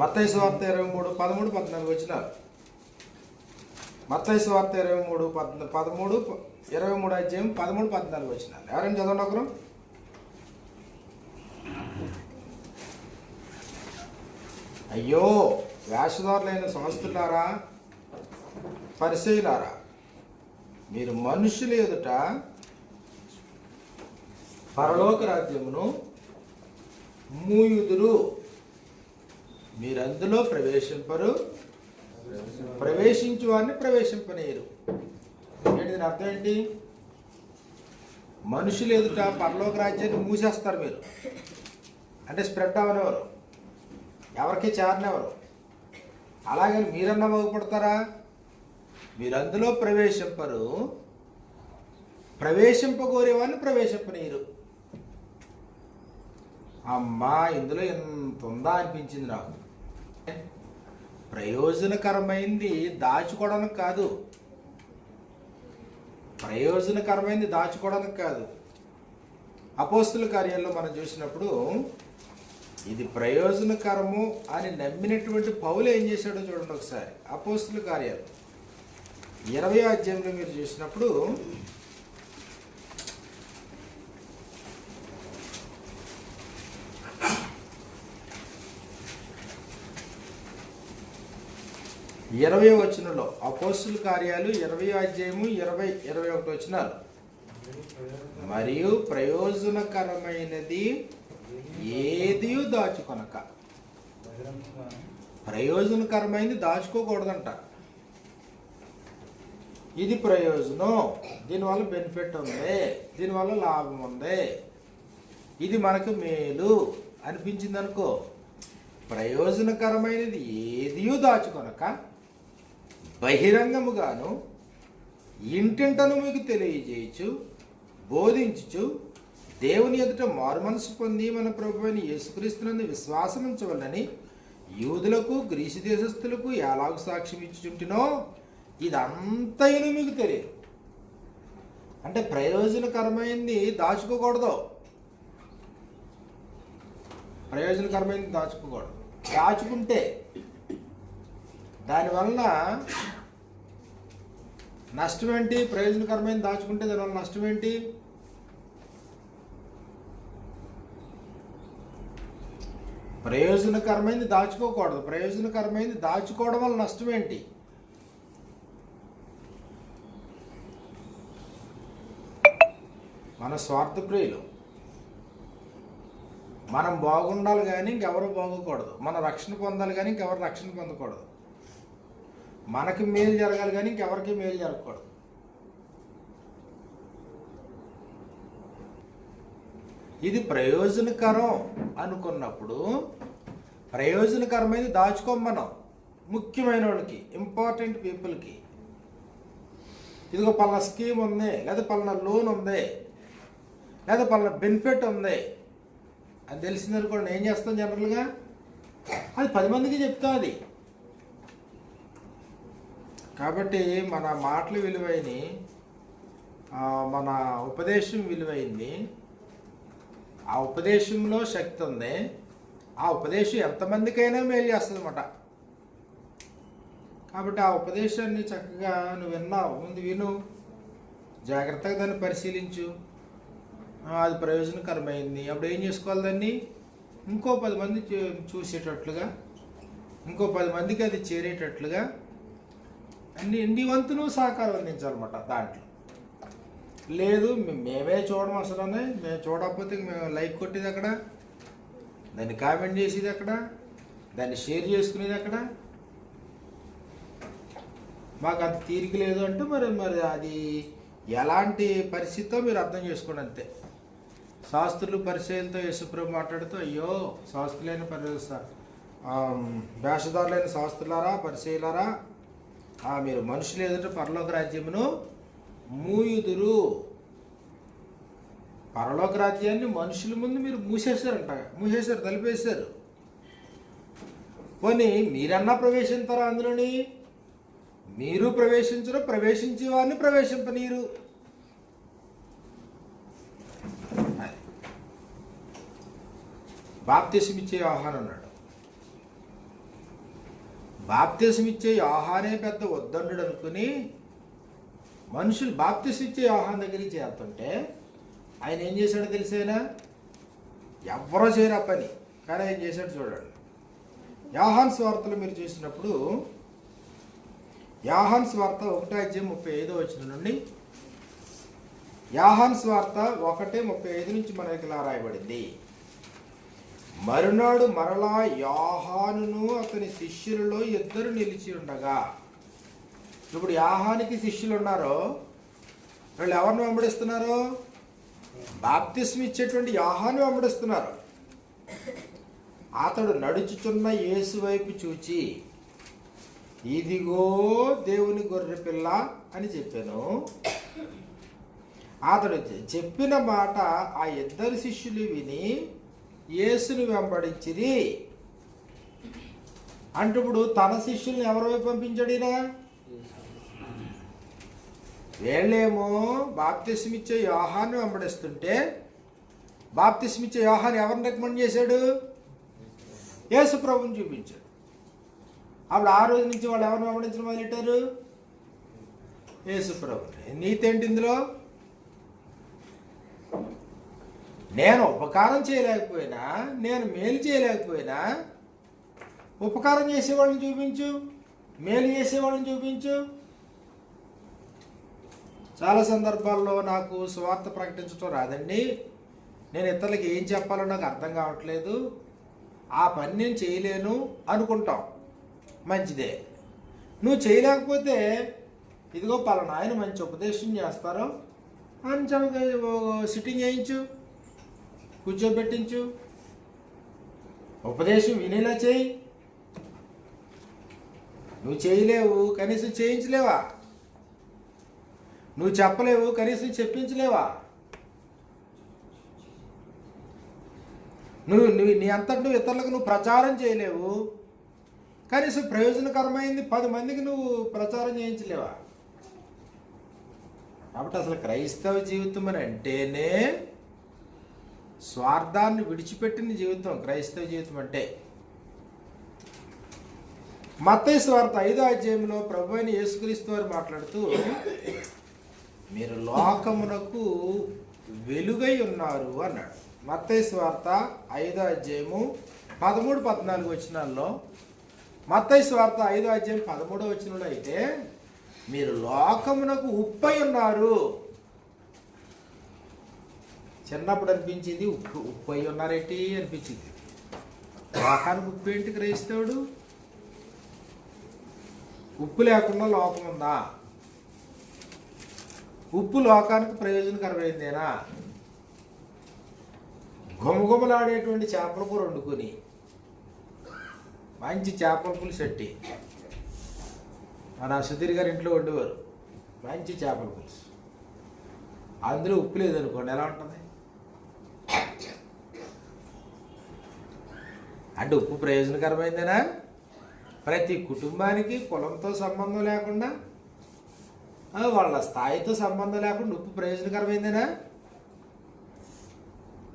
మత్తయ్య స్వార్త ఇరవై మూడు పదమూడు పద్నాలుగు వచ్చినారు మత్తయ్య స్వార్త ఇరవై మూడు పద్నా పదమూడు ఇరవై మూడు అధ్యాయం పదమూడు పద్నాలుగు వచ్చినారు ఎవరైనా చదవండి ఒకరు. అయ్యో వేషధారులైన సంస్థలారా పరిశీలారా మీరు మనుషుల ఎదుట పరలోక రాజ్యమును మూయుదురు. మీరు అందులో ప్రవేశింపరు. ప్రవేశించు వారిని ప్రవేశింపనీయరు. ఏంటి దీని అర్థం ఏంటి? మనుషులు ఎదుట పరలోక రాజ్యాన్ని మూసేస్తారు మీరు. అంటే స్ప్రెడ్ అవనెవరు ఎవరికి చేరనెవరు అలాగని మీరన్నా బాగుపడతారా? మీరు అందులో ప్రవేశింపరు ప్రవేశింపగోరేవాడిని ప్రవేశింపనీయరు. అమ్మా ఇందులో ఎంత ఉందా అనిపించింది నాకు. ప్రయోజనకరమైంది దాచుకోవడానికి కాదు. ప్రయోజనకరమైంది దాచుకోవడానికి కాదు. అపోస్తుల కార్యాల్లో మనం చూసినప్పుడు ఇది ప్రయోజనకరము అని నమ్మినటువంటి పౌలు ఏం చేశాడో చూడండి ఒకసారి. అపోస్తుల కార్యాలు. ఇరవై అధ్యాయంలో మీరు చూసినప్పుడు ఇరవై వచనంలో అపోస్తుల కార్యాలు ఇరవై అధ్యాయము ఇరవై ఇరవై ఒకటి వచనాలు. మరియు ప్రయోజనకరమైనది ఏది దాచుకొనక. ప్రయోజనకరమైనది దాచుకోకూడదంట. ఇది ప్రయోజనం. దీనివల్ల బెనిఫిట్ ఉంది. దీనివల్ల లాభం ఉంది. ఇది మనకు మేలు అనిపించింది అనుకో ప్రయోజనకరమైనది ఏదియూ దాచుకొనక బహిరంగముగాను ఇంటింటను మీకు తెలియజేయచ్చు బోధించుచు దేవుని ఎదుట మారుమనసు పొంది మన ప్రభు అయిన యేసుక్రీస్తునందు విశ్వాసం యూదులకు గ్రీసు దేశస్థులకు ఎలాగ సాక్ష్యం ఇచ్చుచుంటినో ఇదంతయును మీకు తెలియదు. అంటే ప్రయోజనకరమైనది దాచుకోకూడదు. ప్రయోజనకరమైనది దాచుకోకూడదు. దాచుకుంటే దానివల్ల నష్టం ఏంటి? ప్రయోజనకరమైన దాచుకుంటే దానివల్ల నష్టం ఏంటి? ప్రయోజనకరమైనది దాచుకోకూడదు. ప్రయోజనకరమైనది దాచుకోవడం వల్ల నష్టం ఏంటి? మన స్వార్థప్రియులు మనం బాగుండాలి కానీ ఇంకెవరు బాగోకూడదు. మన రక్షణ పొందాలి కానీ ఇంకెవరు రక్షణ పొందకూడదు. మనకి మేలు జరగాలి కానీ ఇంకెవరికి మేలు జరగకూడదు. ఇది ప్రయోజనకరం అనుకున్నప్పుడు ప్రయోజనకరమైనది దాచుకోమనం ముఖ్యమైన వాళ్ళకి ఇంపార్టెంట్ పీపుల్కి ఇదిగో పలానా స్కీమ్ ఉంది లేదా పలానా లోన్ ఉంది లేదా పలానా బెనిఫిట్ ఉంది. అది తెలిసిందనుకోండి ఏం చేస్తాం జనరల్గా అది పది మందికి చెప్తాం అది. కాబట్టి మన మాటలు విలువైనవి మన ఉపదేశం విలువైంది. ఆ ఉపదేశంలో శక్తి ఉంది. ఆ ఉపదేశం ఎంతమందికైనా మేలు చేస్తుంది అనమాట కాబట్టి ఆ ఉపదేశాన్ని చక్కగా నువ్వు విన్నావు. ముందు విను. జాగ్రత్తగా దాన్ని పరిశీలించు. అది ప్రయోజనకరమైంది. అప్పుడు ఏం చేసుకోవాలి దాన్ని? ఇంకో పది మంది చూసేటట్లుగా ఇంకో పది మందికి అది చేరేటట్లుగా అన్ని నీ వంతును సహకారం అందించాలన్నమాట దాంట్లో? లేదు మేమే చూడడం అసలు మేము చూడకపోతే మేము లైక్ కొట్టేది అక్కడ దాన్ని కామెంట్ చేసేది అక్కడ దాన్ని షేర్ చేసుకునేది అక్కడ మాకు అంత తీరిక లేదు అంటే మరి మరి అది ఎలాంటి పరిస్థితితో మీరు అర్థం చేసుకోండి అంతే. శాస్త్రులు పరిచయాలతో యశుప్రభు మాట్లాడుతూ అయ్యో శాస్త్రులైన పరి వేషధారులైన శాస్త్రులారా పరిచయలారా మీరు మనుషులు ఎదుట పరలోక రాజ్యమును మూయుదురు. పరలోక రాజ్యాన్ని మనుషుల ముందు మీరు మూసేశారంట మూసేశారు తలిపేశారు. పోనీ మీరన్నా ప్రవేశించారా అందులోని? మీరు ప్రవేశించరు ప్రవేశించే వారిని ప్రవేశింపనీరు. అది. బాప్తిసం ఇచ్చే ఆహారం అన్నాడు. బాప్తీసం ఇచ్చే యోహానే పెద్ద వద్దండు అనుకుని మనుషులు బాప్తిసం ఇచ్చే యోహాన్ దగ్గరికి చేరుతుంటే ఆయన ఏం చేశాడో తెలిసేనా? ఎవరో చేయరు పని. కానీ ఆయన చేశాడు చూడండి. యాహాన్ స్వార్థలు మీరు చూసినప్పుడు యాహాన్ స్వార్థ ఒకటి అధ్యాయం ముప్పై ఐదో వచ్చిన నుండి యాహాన్ స్వార్థ ఒకటే ముప్పై ఐదు నుంచి మనకి ఇలా రాయబడింది. మరునాడు మరలా యాహానును అతని శిష్యులలో ఇద్దరు నిలిచి ఉండగా. ఇప్పుడు యాహానికి శిష్యులు ఉన్నారు వాళ్ళు ఎవరిని వెంబడిస్తున్నారు? బాప్తిస్మ ఇచ్చేటువంటి యాహాను వెంబడిస్తున్నారు. అతడు నడుచుచున్న యేసు వైపు చూచి ఇదిగో దేవుని గొర్రె పిల్ల అని చెప్పాను. అతడు చెప్పిన మాట ఆ ఇద్దరు శిష్యులు విని యేసుని వెంబడించిరి. అంటే ఇప్పుడు తన శిష్యుల్ని ఎవరి పంపించాడు ఈయన? వీళ్ళేమో బాప్తిస్మిచ్చే యోహాన్ని వెంబడిస్తుంటే బాప్తిస్మిచ్చే యోహాన్ ఎవరిని రికమెండ్ చేశాడు? యేసు ప్రభుని చూపించాడు. అప్పుడు ఆ రోజు నుంచి వాళ్ళు ఎవరిని వెంబడించడం మొదలెట్టారు? యేసు ప్రభు నీతేంటి ఇందులో? నేను ఉపకారం చేయలేకపోయినా నేను మేలు చేయలేకపోయినా ఉపకారం చేసేవాళ్ళని చూపించు మేలు చేసేవాళ్ళని చూపించు. చాలా సందర్భాల్లో నాకు స్వార్థ ప్రకటించడం రాదండి. నేను ఇతరులకి ఏం చెప్పాలో నాకు అర్థం కావట్లేదు. ఆ పని నేను చేయలేను అనుకుంటాం. మంచిదే. నువ్వు చేయలేకపోతే ఇదిగో పలానా ఆయన మంచి ఉపదేశం చేస్తారు. అని సిట్టింగ్ చేయించు. కూర్చోబెట్టించు. ఉపదేశం వినేలా చేయి. నువ్వు చేయలేవు కనీసం చేయించలేవా? నువ్వు చెప్పలేవు కనీసం చెప్పించలేవా? నువ్వు నువ్వు నీ అంతటి నువ్వు ఇతరులకు నువ్వు ప్రచారం చేయలేవు. కనీసం ప్రయోజనకరమైంది పది మందికి నువ్వు ప్రచారం చేయించలేవా? కాబట్టి అసలు క్రైస్తవ జీవితం అని అంటేనే స్వార్థాన్ని విడిచిపెట్టిన జీవితం క్రైస్తవ జీవితం అంటే. మత్తయి స్వార్థ ఐదో అధ్యాయంలో ప్రభు అయిన యేసుక్రీస్తు వారు మాట్లాడుతూ మీరు లోకమునకు వెలుగై ఉన్నారు అన్నాడు. మత్తయ్య స్వార్థ ఐదో అధ్యాయము పదమూడు పద్నాలుగు వచనాల్లో మత్తయ్య స్వార్థ ఐదో అధ్యాయం పదమూడో వచనంలో అయితే మీరు లోకమునకు ఉప్పై ఉన్నారు. చిన్నప్పుడు అనిపించింది ఉప్పు ఉప్పు అయి ఉన్నారేంటి అనిపించింది. లోకానికి ఉప్పు ఏంటి క్రైస్తవుడు? ఉప్పు లేకుండా లోకం ఉందా? ఉప్పు లోకానికి ప్రయోజనకరమైందేనా? గుమగుమలాడేటువంటి చేపల కూర వండుకొని మంచి చేపల పులుసు పెట్టి మన సుధీర్ గారి ఇంట్లో వండేవారు మంచి చేపల పులుసు. అందులో ఉప్పు లేదనుకోండి ఎలా ఉంటుంది? అంటే ఉప్పు ప్రయోజనకరమైందేనా? ప్రతి కుటుంబానికి కులంతో సంబంధం లేకుండా వాళ్ళ స్థాయితో సంబంధం లేకుండా ఉప్పు ప్రయోజనకరమైందేనా?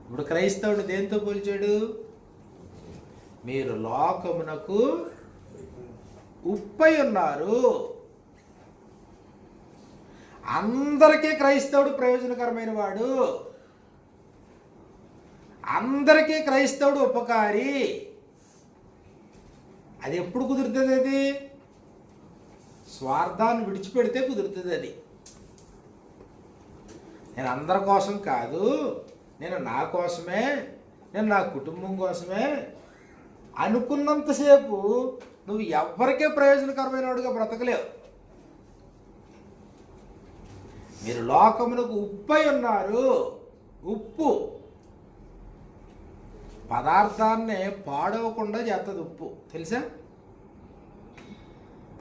ఇప్పుడు క్రైస్తవుడు దేంతో పోల్చాడు? మీరు లోకమునకు ఉప్పై ఉన్నారు. అందరికీ క్రైస్తవుడు ప్రయోజనకరమైన వాడు. అందరికీ క్రైస్తవుడు ఉపకారి. అది ఎప్పుడు కుదురుతుంది అది? స్వార్థాన్ని విడిచిపెడితే కుదురుతుంది అది. నేను అందరి కోసం కాదు నేను నా కోసమే నేను నా కుటుంబం కోసమే అనుకున్నంతసేపు నువ్వు ఎవరికే ప్రయోజనకరమైన వాడుగా బ్రతకలేవు. మీరు లోకమునకు ఉప్పై ఉన్నారు. ఉప్పు. పదార్థాన్ని పాడవకుండా చేస్తుంది ఉప్పు. తెలుసా?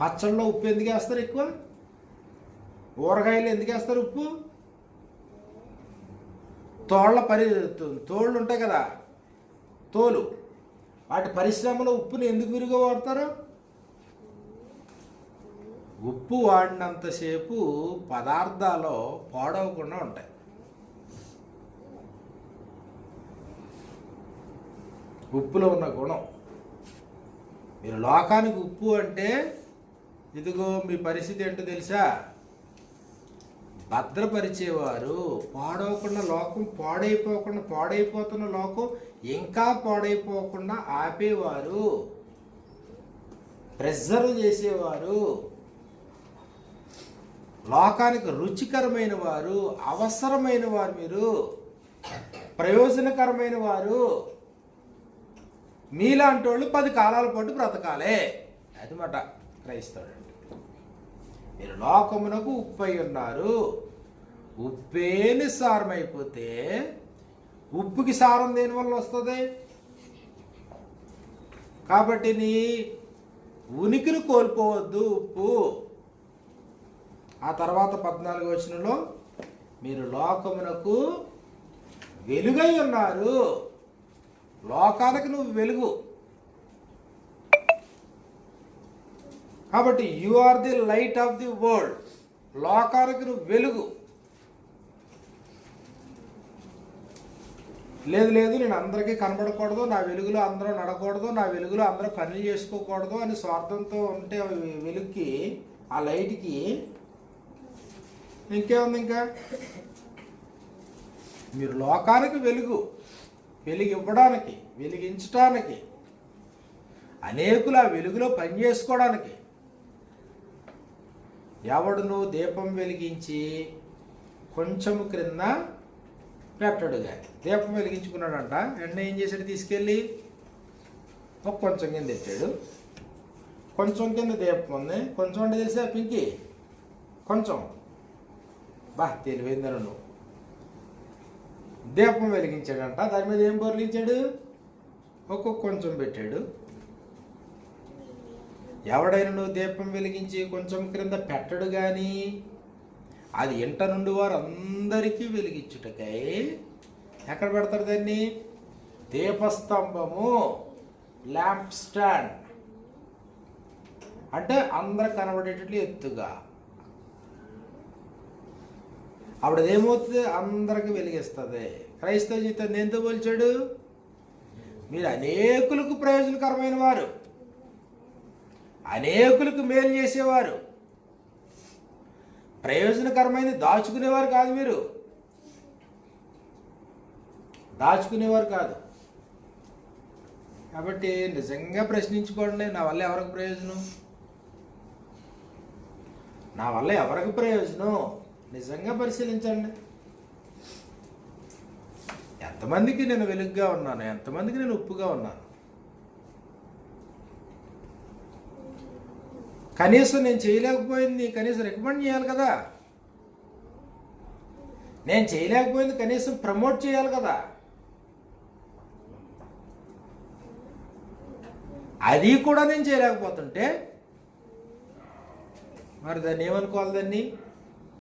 పచ్చళ్ళలో ఉప్పు ఎందుకు వేస్తారు ఎక్కువ? ఊరగాయలు ఎందుకు వేస్తారు ఉప్పు? తోళ్ళ పరి తోళ్ళు ఉంటాయి కదా తోలు. వాటి పరిశ్రమలో ఉప్పుని ఎందుకు విరిగా వాడతారు? ఉప్పు వాడినంతసేపు పదార్థాలు పాడవకుండా ఉంటాయి. ఉప్పులో ఉన్న గుణం. మీరు లోకానికి ఉప్పు అంటే ఇదిగో మీ పరిస్థితి ఏంటో తెలుసా? భద్రపరిచేవారు పాడవకుండా లోకం పాడైపోకుండా పాడైపోతున్న లోకం ఇంకా పాడైపోకుండా ఆపేవారు. ప్రెజర్వ్ చేసేవారు. లోకానికి రుచికరమైన వారు అవసరమైన వారు మీరు ప్రయోజనకరమైన వారు. మీలాంటి వాళ్ళు పది కాలాల పాటు బ్రతకాలే. అది మాట క్రైస్తవుడు. అంటే మీరు లోకమునకు ఉప్పై ఉన్నారు. ఉప్పేని సారం అయిపోతే ఉప్పుకి సారం దేని వల్ల వస్తుంది? కాబట్టి నీ ఉనికిని కోల్పోవద్దు ఉప్పు. ఆ తర్వాత పద్నాలుగు వచనంలో మీరు లోకమునకు వెలుగై ఉన్నారు. లోకానికి నువ్వు వెలుగు. కాబట్టి you are the light of the world లోకానికి నువ్వు వెలుగు. లేదు లేదు నేను అందరికీ కనబడకూడదు నా వెలుగులో అందరూ నడకూడదు నా వెలుగులో అందరూ పనులు చేసుకోకూడదు అని స్వార్థంతో ఉంటే వెలుగుకి ఆ లైట్కి ఇంకేముంది ఇంకా? మీరు లోకానికి వెలుగు. వెలిగివ్వడానికి వెలిగించటానికి వెలిగించడానికి అనేకులు ఆ వెలుగులో పని చేసుకోవడానికి ఎవడును దీపం వెలిగించి కొంచెం క్రింద పెట్టడుగా దీపం వెలిగించుకున్నాడంట వెంటనే ఏం చేశాడు తీసుకెళ్ళి? ఒక కొంచెం కింద ఎత్తాడు. కొంచెం కింద దీపం ఉంది. కొంచెం అంటే తెలిసా పింకి? కొంచెం. బా తెలివైందను నువ్వు. దీపం వెలిగించాడంట. దాని మీద ఏం బొర్లించాడు ఒక్కొక్క కొంచెం పెట్టాడు. ఎవడైనా నువ్వు దీపం వెలిగించి కొంచెం క్రింద పెట్టడు కానీ అది ఇంట నుండి వారు అందరికీ వెలిగించుటకై ఎక్కడ పెడతారు దాన్ని? దీపస్తంభము ల్యాంప్ స్టాండ్ అంటే అందరు కనబడేటట్లు ఎత్తుగా. అప్పుడు ఏమవుతుంది? అందరికి వెలిగిస్తుంది. క్రైస్తవ జీవితం ఎందుకు పోల్చాడు? మీరు అనేకులకు ప్రయోజనకరమైన వారు. అనేకులకు మేలు చేసేవారు. ప్రయోజనకరమైనది దాచుకునేవారు కాదు మీరు. దాచుకునేవారు కాదు. కాబట్టి నిజంగా ప్రశ్నించుకోండి నా వల్ల ఎవరికి ప్రయోజనం? నా వల్ల ఎవరికి ప్రయోజనం? నిజంగా పరిశీలించండి. ఎంతమందికి నేను వెలుగుగా ఉన్నాను ఎంతమందికి నేను ఉప్పుగా ఉన్నాను? కనీసం నేను చేయలేకపోయింది కనీసం రికమెండ్ చేయాలి కదా? నేను చేయలేకపోయింది కనీసం ప్రమోట్ చేయాలి కదా? అది కూడా నేను చేయలేకపోతుంటే మరి దాన్ని ఏమనుకోవాలి దాన్ని?